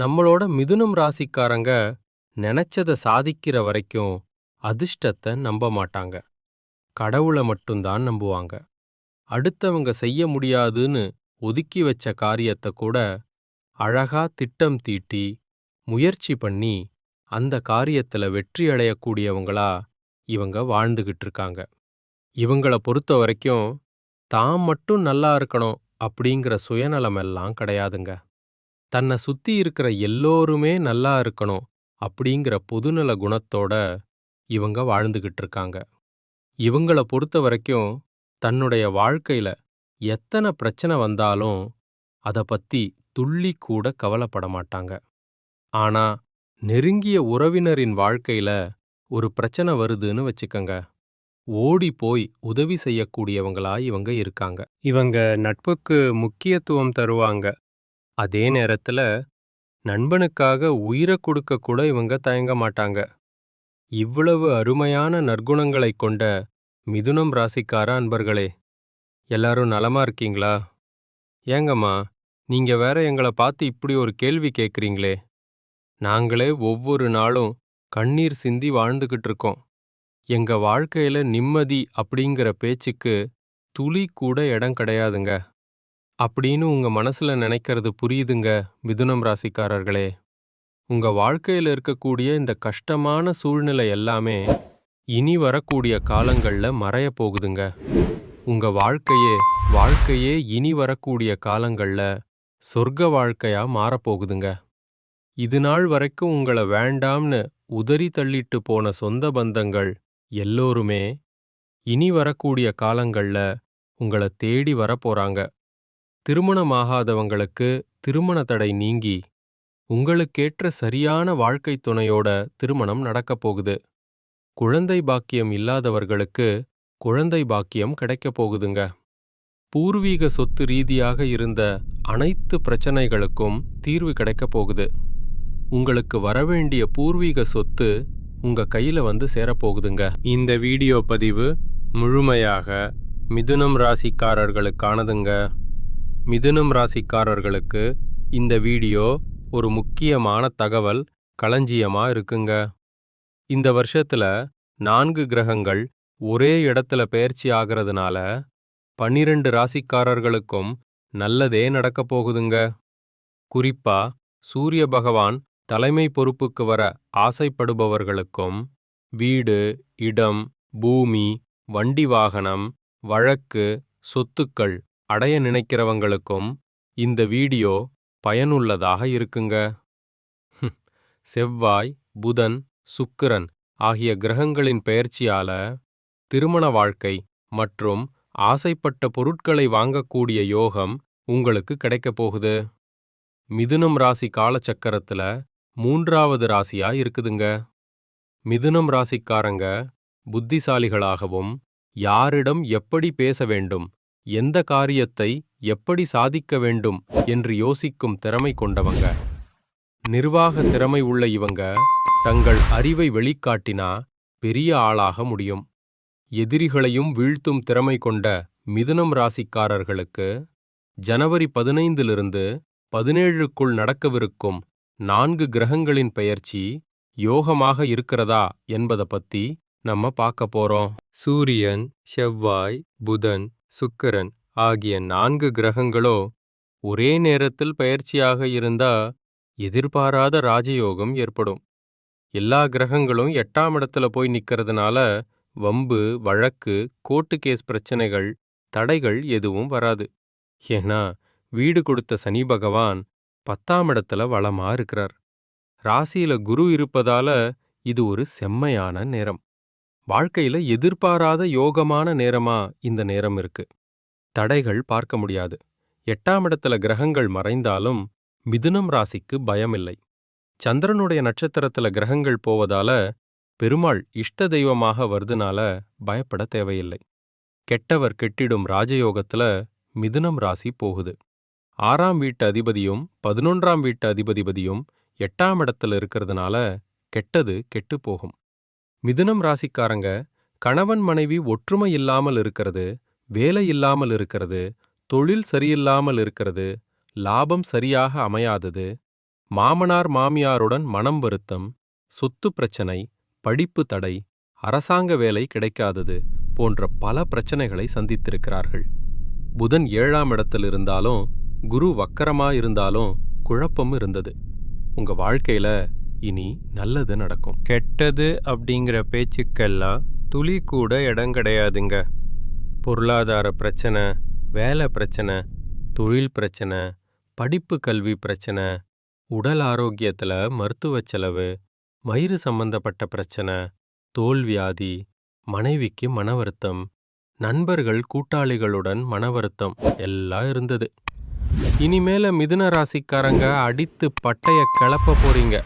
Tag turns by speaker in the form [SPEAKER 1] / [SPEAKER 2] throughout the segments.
[SPEAKER 1] நம்மளோட மிதுனம் ராசிக்காரங்க நினைச்சதை சாதிக்கிற வரைக்கும் அதிர்ஷ்டத்தை நம்ப மாட்டாங்க. கடவுளை மட்டும்தான் நம்புவாங்க. அடுத்தவங்க செய்ய முடியாதுன்னு ஒதுக்கி வச்ச காரியத்தை கூட அழகா திட்டம் தீட்டி முயற்சி பண்ணி அந்த காரியத்துல வெற்றி அடையக்கூடியவங்களா இவங்க வாழ்ந்துகிட்டு இருக்காங்க. இவங்கள பொறுத்த வரைக்கும் தான் மட்டும் நல்லா இருக்கணும் அப்படிங்கிற சுயநலமெல்லாம் கிடையாதுங்க. தன்னை சுத்தி இருக்கிற எல்லோருமே நல்லா இருக்கணும் அப்படிங்கிற பொதுநல குணத்தோட இவங்க வாழ்ந்துகிட்டு இருக்காங்க. இவங்கள பொறுத்த வரைக்கும் தன்னுடைய வாழ்க்கையில எத்தனை பிரச்சனை வந்தாலும் அத பத்தி துள்ளி கூட கவலைப்பட மாட்டாங்க. ஆனா நெருங்கிய உறவினரின் வாழ்க்கையில ஒரு பிரச்சனை வருதுன்னு வச்சுக்கங்க. ஓடி போய் உதவி செய்யக்கூடியவங்களா இவங்க இருக்காங்க. இவங்க நட்புக்கு முக்கியத்துவம் தருவாங்க. அதே நேரத்துல நண்பனுக்காக உயிரை கொடுக்க கூட இவங்க தயங்க மாட்டாங்க. இவ்வளவு அருமையான நற்குணங்களைக் கொண்ட மிதுனம் ராசிக்கார அன்பர்களே எல்லாரும் நலமா இருக்கீங்களா? ஏங்கம்மா நீங்க வேற எங்களை பார்த்து இப்படி ஒரு கேள்வி கேட்குறீங்களே நாங்களே ஒவ்வொரு நாளும் கண்ணீர் சிந்தி வாழ்ந்துகிட்டு இருக்கோம். எங்க வாழ்க்கையில நிம்மதி அப்படிங்கிற பேச்சுக்கு துளி கூட இடம் கிடையாதுங்க. அப்படின்னு உங்க மனசுல நினைக்கிறது புரியுதுங்க மிதுனம் ராசிக்காரர்களே. உங்க வாழ்க்கையில இருக்கக்கூடிய இந்த கஷ்டமான சூழ்நிலை எல்லாமே இனி வரக்கூடிய காலங்கள்ல மறைய போகுதுங்க. உங்க வாழ்க்கையே வாழ்க்கையே இனி வரக்கூடிய காலங்கள்ல சொர்க்க வாழ்க்கையா மாறப்போகுதுங்க இது நாள் வரைக்கும் உங்களை வேண்டாம்னு உதறி தள்ளிட்டு போன சொந்த பந்தங்கள் எல்லோருமே இனி வரக்கூடிய காலங்கள்ல உங்களை தேடி வரப்போறாங்க திருமணமாகாதவங்களுக்கு திருமண தடை நீங்கி உங்களுக்கேற்ற சரியான வாழ்க்கை துணையோட திருமணம் நடக்கப் போகுது. குழந்தை பாக்கியம் இல்லாதவர்களுக்கு குழந்தை பாக்கியம் கிடைக்கப் போகுதுங்க. பூர்வீக சொத்து ரீதியாக இருந்த அனைத்து பிரச்சனைகளுக்கும் தீர்வு கிடைக்கப் போகுது. உங்களுக்கு வரவேண்டிய பூர்வீக சொத்து உங்க கையில வந்து சேரப்போகுதுங்க இந்த வீடியோ பதிவு முழுமையாக மிதுனம் ராசிக்காரர்களுக்கானதுங்க. மிதுனம் ராசிக்காரர்களுக்கு இந்த வீடியோ ஒரு முக்கியமான தகவல் களஞ்சியமா இருக்குங்க. இந்த வருஷத்துல நான்கு கிரகங்கள் ஒரே இடத்துல பெயர்ச்சி ஆகிறதுனால பன்னிரண்டு ராசிக்காரர்களுக்கும் நல்லதே நடக்கப் போகுதுங்க. குறிப்பா சூரிய பகவான் தலைமை பொறுப்புக்கு வர ஆசைப்படுபவர்களுக்கும் வீடு இடம் பூமி வண்டி வாகனம் வழக்கு சொத்துக்கள் அடைய நினைக்கிறவங்களுக்கும் இந்த வீடியோ பயனுள்ளதாக இருக்குங்க. செவ்வாய் புதன் சுக்கிரன் ஆகிய கிரகங்களின் பெயர்ச்சியால திருமண வாழ்க்கை மற்றும் ஆசைப்பட்ட பொருட்களை வாங்கக்கூடிய யோகம் உங்களுக்கு கிடைக்கப் போகுது. மிதுனம் ராசி காலச்சக்கரத்துல மூன்றாவது ராசியா இருக்குதுங்க. மிதுனம் ராசிக்காரங்க புத்திசாலிகளாகவும் யாரிடம் எப்படி பேச வேண்டும் எந்த காரியத்தை எப்படி சாதிக்க வேண்டும் என்று யோசிக்கும் திறமை கொண்டவங்க. நிர்வாக திறமை உள்ள இவங்க தங்கள் அறிவை வெளிக்காட்டினா பெரிய ஆளாக முடியும். எதிரிகளையும் வீழ்த்தும் திறமை கொண்ட மிதுனம் ராசிக்காரர்களுக்கு ஜனவரி பதினைந்திலிருந்து பதினேழுக்குள் நடக்கவிருக்கும் நான்கு கிரகங்களின் பெயர்ச்சி யோகமாக இருக்கிறதா என்பதை பத்தி நம்ம பார்க்க போறோம். சூரியன் செவ்வாய் புதன் சுக்கிரன் ஆகிய நான்கு கிரகங்களோ ஒரே நேரத்தில் பயிற்சியாக இருந்தா எதிர்பாராத ராஜயோகம் ஏற்படும். எல்லா கிரகங்களும் எட்டாம் இடத்துல போய் நிற்கிறதுனால வம்பு வழக்கு கோர்ட்டு கேஸ் பிரச்சனைகள் தடைகள் எதுவும் வராது. ஏன்னா வீடு கொடுத்த சனி பகவான் பத்தாம் இடத்துல வளமா இருக்கிறார். ராசியில குரு இருப்பதால இது ஒரு செம்மையான நேரம். வாழ்க்கையில எதிர்பாராத யோகமான நேரமா இந்த நேரம் இருக்கு. தடைகள் பார்க்க முடியாது. எட்டாம் இடத்துல கிரகங்கள் மறைந்தாலும் மிதுனம் ராசிக்கு பயமில்லை. சந்திரனுடைய நட்சத்திரத்துல கிரகங்கள் போவதால பெருமாள் இஷ்ட தெய்வமாக வருதுனால பயப்பட தேவையில்லை. கெட்டவர் கெட்டிடும் ராஜயோகத்துல மிதுனம் ராசி போகுது. ஆறாம் வீட்டு அதிபதியும் பதினொன்றாம் வீட்டு அதிபதிபதியும் எட்டாம் இடத்துல இருக்கிறதுனால கெட்டது கெட்டு போகும். மிதுனம் ராசிக்காரங்க கணவன் மனைவி ஒற்றுமை இல்லாமல் இருக்கிறது வேலை இல்லாமல் இருக்கிறது தொழில் சரியில்லாமல் இருக்கிறது லாபம் சரியாக அமையாதது மாமனார் மாமியாருடன் மனம் வருத்தம் சொத்து பிரச்சனை படிப்பு தடை அரசாங்க வேலை கிடைக்காதது போன்ற பல பிரச்சனைகளை சந்தித்திருக்கிறார்கள். புதன் ஏழாம் இடத்தில் இருந்தாலும் குரு வக்கரமா இருந்தாலும் குழப்பம் இருந்தது. உங்க வாழ்க்கையில இனி நல்லது நடக்கும். கெட்டது அப்படிங்கிற பேச்சுக்கெல்லாம் துளி கூட இடம் கிடையாதுங்க. பொருளாதார பிரச்சனை வேலை பிரச்சனை தொழில் பிரச்சனை படிப்பு கல்வி பிரச்சனை உடல் ஆரோக்கியத்தில் மருத்துவ செலவு வயிறு சம்பந்தப்பட்ட பிரச்சனை தோல்வியாதி மனைவிக்கு மன வருத்தம் நண்பர்கள் கூட்டாளிகளுடன் மன வருத்தம் எல்லாம் இருந்தது. இனிமேல மிதுன ராசிக்காரங்க அடித்து பட்டைய கிளப்ப போறீங்க.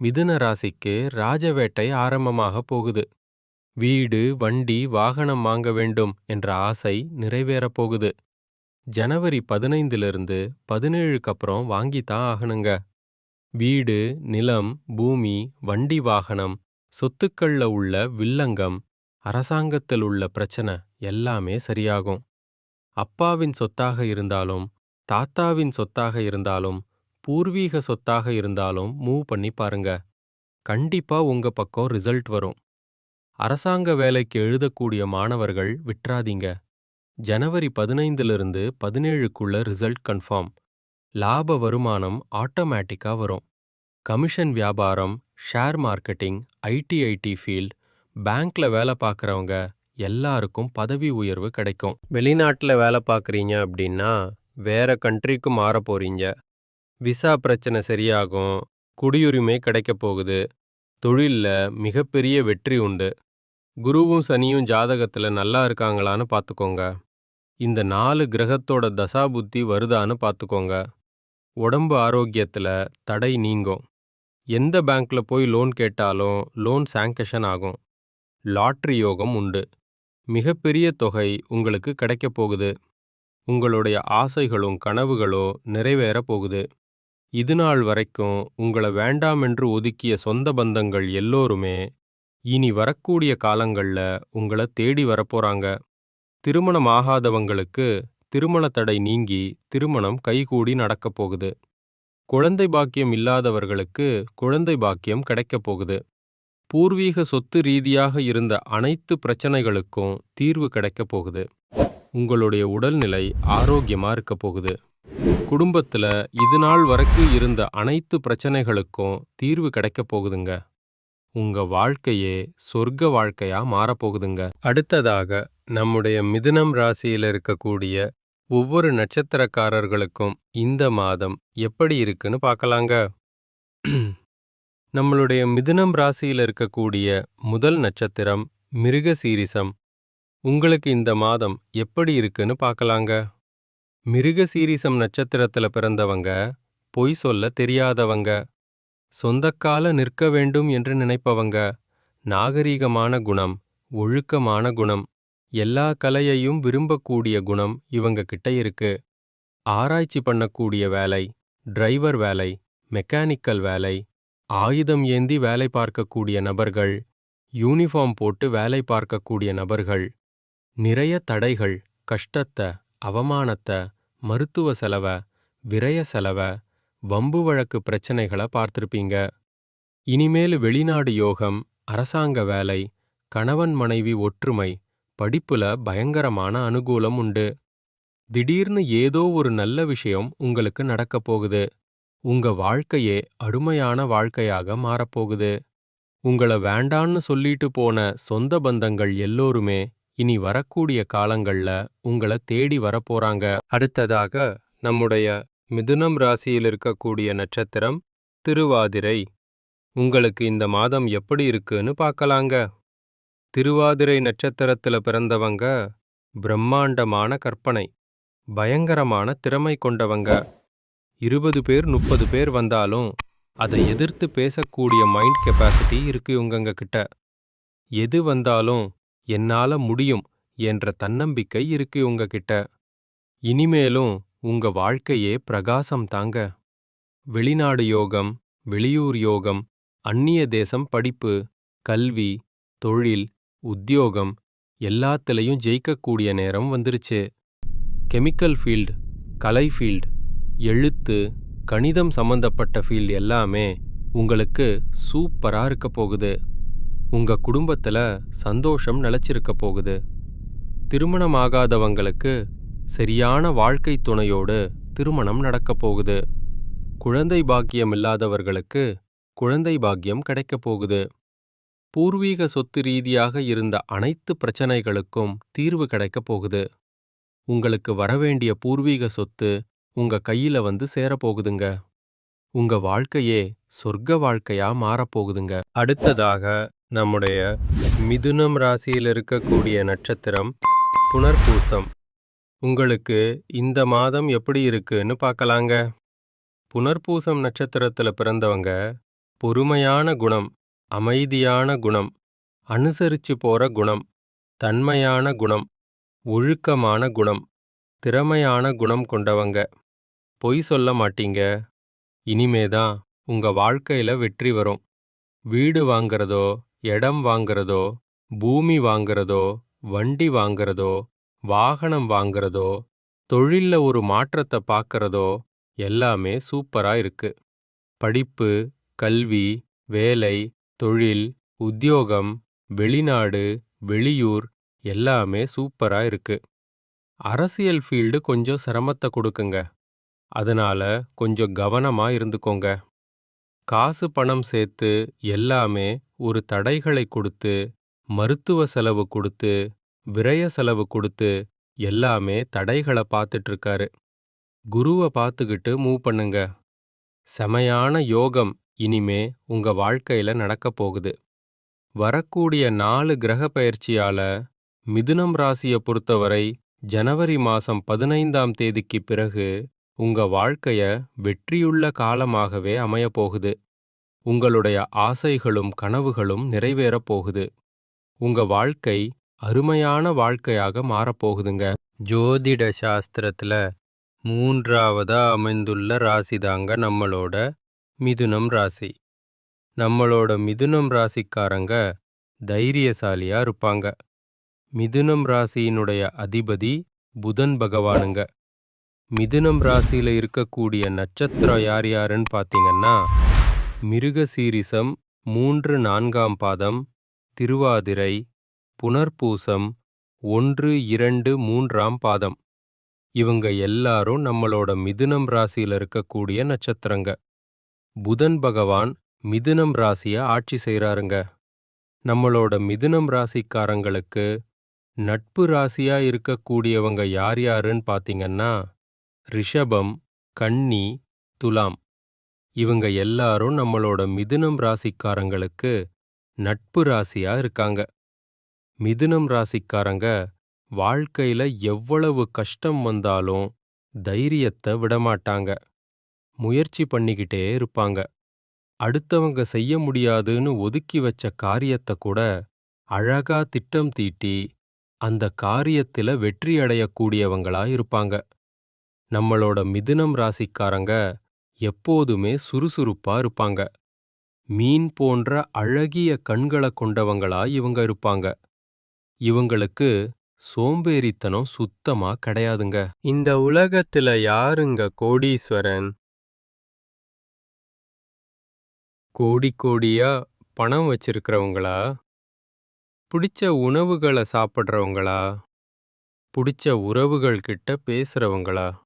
[SPEAKER 1] மிதுன ராசிக்கு ராஜவேட்டை ஆரம்பமாகப் போகுது. வீடு வண்டி வாகனம் வாங்க வேண்டும் என்ற ஆசை நிறைவேறப் போகுது. ஜனவரி பதினைந்திலிருந்து பதினேழுக்கு அப்புறம் வாங்கித்தான் ஆகணுங்க. வீடு நிலம் பூமி வண்டி வாகனம் சொத்துக்கள்ல உள்ள வில்லங்கம் அரசாங்கத்தில் உள்ள பிரச்சனை எல்லாமே சரியாகும். அப்பாவின் சொத்தாக இருந்தாலும் தாத்தாவின் சொத்தாக இருந்தாலும் பூர்வீக சொத்தாக இருந்தாலும் மூவ் பண்ணி பாருங்க. கண்டிப்பா உங்க பக்கம் ரிசல்ட் வரும். அரசாங்க வேலைக்கு எழுதக்கூடிய மாணவர்கள் விட்றாதீங்க. ஜனவரி பதினைந்திலிருந்து பதினேழுக்குள்ள ரிசல்ட் கன்ஃபார்ம் லாப வருமானம் ஆட்டோமேட்டிக்கா வரும். கமிஷன் வியாபாரம் ஷேர் மார்க்கெட்டிங் ஐடிஐடி ஃபீல்ட் பேங்க்ல வேலை பார்க்குறவங்க எல்லாருக்கும் பதவி உயர்வு கிடைக்கும். வெளிநாட்டில் வேலை பார்க்குறீங்க அப்படின்னா வேற கண்ட்ரிக்கு மாற போறீங்க. விசா பிரச்சனை சரியாகும் குடியுரிமை கிடைக்கப் போகுது தொழில்ல மிகப்பெரிய வெற்றி உண்டு. குருவும் சனியும் ஜாதகத்துல நல்லா இருக்காங்களான்னு பார்த்துக்கோங்க இந்த நாலு கிரகத்தோட தசாபுத்தி வருதான்னு பார்த்துக்கோங்க உடம்பு ஆரோக்கியத்துல தடை நீங்கும். எந்த பேங்க்ல போய் லோன் கேட்டாலும் லோன் சாங்கஷன் ஆகும். லாட்ரி யோகம் உண்டு. மிகப்பெரிய தொகை உங்களுக்கு கிடைக்கப் போகுது. உங்களுடைய ஆசைகளும் கனவுகளோ நிறைவேறப் போகுது. இது நாள் வரைக்கும் உங்களை வேண்டாம் என்று ஒதுக்கிய சொந்த பந்தங்கள் எல்லோருமே இனி வரக்கூடிய காலங்கள்ல உங்களை தேடி வரப்போறாங்க. திருமணம் ஆகாதவங்களுக்கு திருமண தடை நீங்கி திருமணம் கைகூடி நடக்கப் போகுது. குழந்தை பாக்கியம் இல்லாதவர்களுக்கு குழந்தை பாக்கியம் கிடைக்கப் போகுது. பூர்வீக சொத்து ரீதியாக இருந்த அனைத்து பிரச்சனைகளுக்கும் தீர்வு கிடைக்கப் போகுது. உங்களுடைய உடல்நிலை ஆரோக்கியமா இருக்கப் போகுது. குடும்பத்துல இது நாள் வரைக்கும் இருந்த அனைத்து பிரச்சனைகளுக்கும் தீர்வு கிடைக்கப் போகுதுங்க. உங்க வாழ்க்கையே சொர்க்க வாழ்க்கையா மாறப்போகுதுங்க. அடுத்ததாக நம்முடைய மிதுனம் ராசியில இருக்கக்கூடிய ஒவ்வொரு நட்சத்திரக்காரர்களுக்கும் இந்த மாதம் எப்படி இருக்குன்னு பார்க்கலாங்க. நம்மளுடைய மிதுனம் ராசியில இருக்கக்கூடிய முதல் நட்சத்திரம் மிருக சீரிசம் உங்களுக்கு இந்த மாதம் எப்படி இருக்குன்னு பார்க்கலாங்க. மிருகசீரிசம் நட்சத்திரத்துல பிறந்தவங்க பொய் சொல்ல தெரியாதவங்க சொந்தக்கால நிற்க வேண்டும் என்று நினைப்பவங்க நாகரீகமான குணம் ஒழுக்கமான குணம் எல்லா கலையையும் விரும்பக்கூடிய குணம் இவங்க கிட்ட இருக்கு. ஆராய்ச்சி பண்ணக்கூடிய வேலை டிரைவர் வேலை மெக்கானிக்கல் வேலை ஆயுதம் ஏந்தி வேலை பார்க்கக்கூடிய நபர்கள் யூனிஃபார்ம் போட்டு வேலை பார்க்கக்கூடிய நபர்கள் நிறைய தடைகள் கஷ்டத்தை அவமானத்தை மருத்துவ செலவ விரய செலவ வம்பு வழக்கு பிரச்சனைகளை பார்த்திருப்பீங்க. இனிமேல் வெளிநாடு யோகம் அரசாங்க வேலை கணவன் மனைவி ஒற்றுமை படிப்புல பயங்கரமான அனுகூலம் உண்டு. திடீர்னு ஏதோ ஒரு நல்ல விஷயம் உங்களுக்கு நடக்கப் போகுது. உங்க வாழ்க்கையே அருமையான வாழ்க்கையாக மாறப்போகுது உங்களை வேண்டான்னு சொல்லிட்டு போன சொந்த பந்தங்கள் எல்லோருமே இனி வரக்கூடிய காலங்கள்ல உங்களை தேடி வரப்போறாங்க. அடுத்ததாக நம்முடைய மிதுனம் ராசியில் இருக்கக்கூடிய நட்சத்திரம் திருவாதிரை. உங்களுக்கு இந்த மாதம் எப்படி இருக்குன்னு பார்க்கலாங்க. திருவாதிரை நட்சத்திரத்துல பிறந்தவங்க பிரம்மாண்டமான கற்பனை பயங்கரமான திறமை கொண்டவங்க. இருபது பேர் முப்பது பேர் வந்தாலும் அதை எதிர்த்து பேசக்கூடிய மைண்ட் கெப்பாசிட்டி இருக்கு உங்கங்க கிட்ட. எது வந்தாலும் என்னால முடியும் என்ற தன்னம்பிக்கை இருக்கு உங்ககிட்ட. இனிமேலும் உங்க வாழ்க்கையே பிரகாசம் தாங்க. வெளிநாடு யோகம் வெளியூர் யோகம் அந்நிய தேசம் படிப்பு கல்வி தொழில் உத்தியோகம் எல்லாத்துலயும் ஜெயிக்கக்கூடிய நேரம் வந்துருச்சு. கெமிக்கல் ஃபீல்டு கலை ஃபீல்டு எழுத்து கணிதம் சம்பந்தப்பட்ட ஃபீல்டு எல்லாமே உங்களுக்கு சூப்பரா இருக்க போகுது. உங்க குடும்பத்துல சந்தோஷம் நிலச்சிருக்க போகுது. திருமணமாகாதவங்களுக்கு சரியான வாழ்க்கை துணையோடு திருமணம் நடக்கப் போகுது. குழந்தை பாக்கியம் இல்லாதவர்களுக்கு குழந்தை பாக்கியம் கிடைக்கப் போகுது. பூர்வீக சொத்து ரீதியாக இருந்த அனைத்து பிரச்சனைகளுக்கும் தீர்வு கிடைக்கப் போகுது. உங்களுக்கு வரவேண்டிய பூர்வீக சொத்து உங்க கையில வந்து சேரப்போகுதுங்க உங்க வாழ்க்கையே சொர்க்க வாழ்க்கையா மாறப்போகுதுங்க அடுத்ததாக நம்முடைய மிதுனம் ராசியில் இருக்கக்கூடிய நட்சத்திரம் புனர்பூசம். உங்களுக்கு இந்த மாதம் எப்படி இருக்குன்னு பார்க்கலாங்க. புனர்பூசம் நட்சத்திரத்துல பிறந்தவங்க பொறுமையான குணம் அமைதியான குணம் அனுசரிச்சு போற குணம் தன்மையான குணம் ஒழுக்கமான குணம் திறமையான குணம் கொண்டவங்க. பொய் சொல்ல மாட்டீங்க. இனிமேதான் உங்க வாழ்க்கையில வெற்றி வரும். வீடு வாங்கிறதோ இடம் வாங்கறதோ பூமி வாங்கறதோ வண்டி வாங்குறதோ வாகனம் வாங்குறதோ தொழில்ல ஒரு மாற்றத்தை பார்க்கறதோ எல்லாமே சூப்பரா இருக்கு. படிப்பு கல்வி வேலை தொழில் உத்தியோகம் வெளிநாடு வெளியூர் எல்லாமே சூப்பரா இருக்கு. அரசியல் ஃபீல்டு கொஞ்சம் சிரமத்தை கொடுக்குங்க. அதனால கொஞ்சம் கவனமா இருந்துக்கோங்க. காசு பணம் சேர்த்து எல்லாமே ஒரு தடைகளை கொடுத்து மருத்துவ செலவு கொடுத்து விரய செலவு கொடுத்து எல்லாமே தடைகளை பார்த்துட்டு இருக்காரு குருவை பார்த்துக்கிட்டு மூவ் பண்ணுங்க. செமையான யோகம் இனிமே உங்க வாழ்க்கையில நடக்கப் போகுது. வரக்கூடிய நாலு கிரக பயிற்சியால மிதுனம் ராசியை பொறுத்தவரை ஜனவரி மாசம் பதினைந்தாம் தேதிக்கு பிறகு உங்க வாழ்க்கைய வெற்றியுள்ள காலமாகவே அமையப் போகுது. உங்களுடைய ஆசைகளும் கனவுகளும் நிறைவேறப் போகுது. உங்க வாழ்க்கை அருமையான வாழ்க்கையாக மாறப்போகுதுங்க ஜோதிட சாஸ்திரத்துல மூன்றாவதா அமைந்துள்ள ராசி தாங்க நம்மளோட மிதுனம் ராசி. நம்மளோட மிதுனம் ராசிக்காரங்க தைரியசாலியா இருப்பாங்க. மிதுனம் ராசியினுடைய அதிபதி புதன் பகவானுங்க. மிதுனம் ராசியில இருக்கக்கூடிய நட்சத்திரம் யார் யாருன்னு பார்த்தீங்கன்னா மிருகசீரிசம் மூன்று நான்காம் பாதம் திருவாதிரை புனர்பூசம் ஒன்று இரண்டு மூன்றாம் பாதம். இவங்க எல்லாரும் நம்மளோட மிதுனம் ராசியில இருக்கக்கூடிய நட்சத்திரங்க. புதன் பகவான் மிதுனம் ராசியை ஆட்சி செய்றாருங்க. நம்மளோட மிதுனம் ராசிக்காரங்களுக்கு நட்பு ராசியா இருக்கக்கூடியவங்க யார் யாருன்னு பார்த்தீங்கன்னா ரிஷபம் கன்னி துலாம். இவங்க எல்லாரும் நம்மளோட மிதுனம் ராசிக்காரங்களுக்கு நட்பு ராசியா இருக்காங்க. மிதுனம் ராசிக்காரங்க வாழ்க்கையில எவ்வளவு கஷ்டம் வந்தாலும் தைரியத்தை விடமாட்டாங்க. முயற்சி பண்ணிக்கிட்டே இருப்பாங்க. அடுத்தவங்க செய்ய முடியாதுன்னு ஒதுக்கி வச்ச காரியத்தை கூட அழகா திட்டம் தீட்டி அந்த காரியத்துல வெற்றி அடையக்கூடியவங்களா இருப்பாங்க. நம்மளோட மிதுனம் ராசிக்காரங்க எப்போதுமே சுறுசுறுப்பா இருப்பாங்க. மீன் போன்ற அழகிய கண்களை கொண்டவங்களா இவங்க இருப்பாங்க. இவங்களுக்கு சோம்பேறித்தனம் சுத்தமா கிடையாதுங்க. இந்த உலகத்துல யாருங்க கோடீஸ்வரன்? கோடி கோடியா பணம் வச்சிருக்கிறவங்களா? பிடிச்ச உணவுகளை சாப்பிட்றவங்களா? பிடிச்ச உறவுகள் கிட்ட பேசுறவங்களா?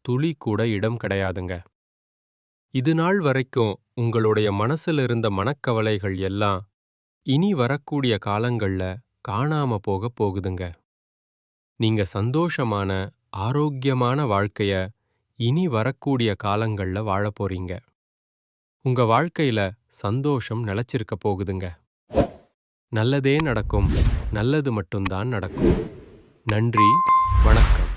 [SPEAKER 1] துளி கூட இடம் கிடையாதுங்க. இது நாள் வரைக்கும் உங்களுடைய மனசுல இருந்த மனக்கவலைகள் எல்லாம் இனி வரக்கூடிய காலங்கள்ல காணாம போக போகுதுங்க. நீங்க சந்தோஷமான ஆரோக்கியமான வாழ்க்கைய இனி வரக்கூடிய காலங்கள்ல வாழப் போறீங்க. உங்க வாழ்க்கையில சந்தோஷம் நிலச்சிருக்க போகுதுங்க. நல்லதே நடக்கும் நல்லது மட்டும்தான் நடக்கும். நன்றி வணக்கம்.